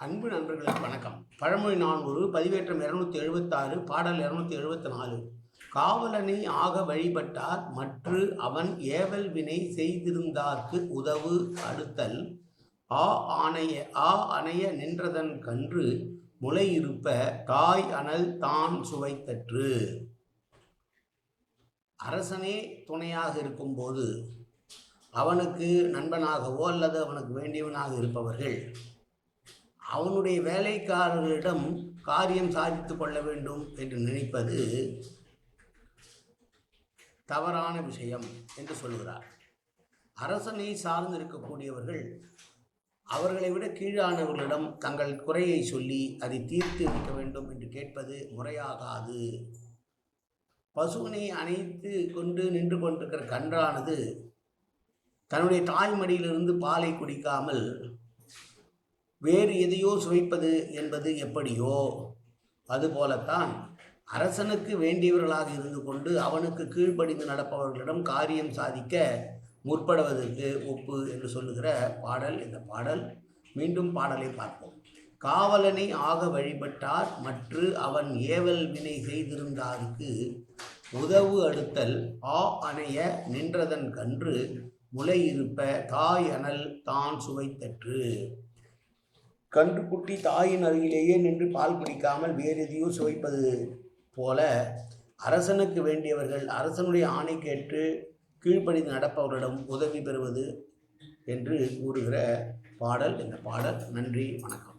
அன்பு நண்பர்களுக்கு வணக்கம். பழமொழி நானூறு பதிவேற்றம் இருநூத்தி எழுபத்தாறு பாடல் இருநூத்தி எழுபத்தி நாலு காவலனை ஆக வழிபட்டார் மற்று அவன் ஏவல் வினை செய்திருந்தார்க்கு உதவு அடுத்தல். ஆ ஆணைய ஆ அணைய நின்றதன் கன்று முளையிருப்ப தாய் அனல் தான் சுவைத்தற்று அரசனே துணையாக இருக்கும்போது அவனுக்கு நண்பனாகவோ அல்லது அவனுக்கு வேண்டியவனாக இருப்பவர்கள் அவனுடைய வேலைக்காரர்களிடம் காரியம் சாதித்து கொள்ள வேண்டும் என்று நினைப்பது தவறான விஷயம் என்று சொல்கிறார் அரசனை சார்ந்திருக்கக்கூடியவர்கள் அவர்களை விட கீழானவர்களிடம் தங்கள் குறையை சொல்லி அதை தீர்த்து வைக்க வேண்டும் என்று கேட்பது முறையாகாது. பசுவினை அணைத்து கொண்டு நின்று கொண்டிருக்கிற கன்றானது தன்னுடைய தாய்மடியிலிருந்து பாலை குடிக்காமல் வேறு எதையோ சுவைப்பது என்பது எப்படியோ? அதுபோலத்தான் அரசனுக்கு வேண்டியவர்களாக இருந்து கொண்டு அவனுக்கு கீழ்ப்படிந்து நடப்பவர்களிடம் காரியம் சாதிக்க முற்படுவதற்கு ஒப்பு என்று சொல்லுகிற பாடல் இந்த பாடல். மீண்டும் பாடலை பார்ப்போம். காவலனை ஆக வழிபட்டார் மற்று அவன் ஏவல் வினை செய்திருந்தாருக்கு. உதவு அடுத்தல் ஆ அணைய நின்றதன் கன்று முளையிருப்ப தாய் அனல் தான் சுவைத்தற்று. கன்றுக்குட்டி தாயின் அருகிலேயே நின்று பால் குடிக்காமல் வேறு எதையோ சுவைப்பது போல அரசனுக்கு வேண்டியவர்கள் அரசனுடைய ஆணை கேட்டு கீழ்ப்படிந்து நடப்பவர்களிடம் உதவி பெறுவது என்று கூறுகிற பாடல். இந்த பாடல் நன்றி வணக்கம்.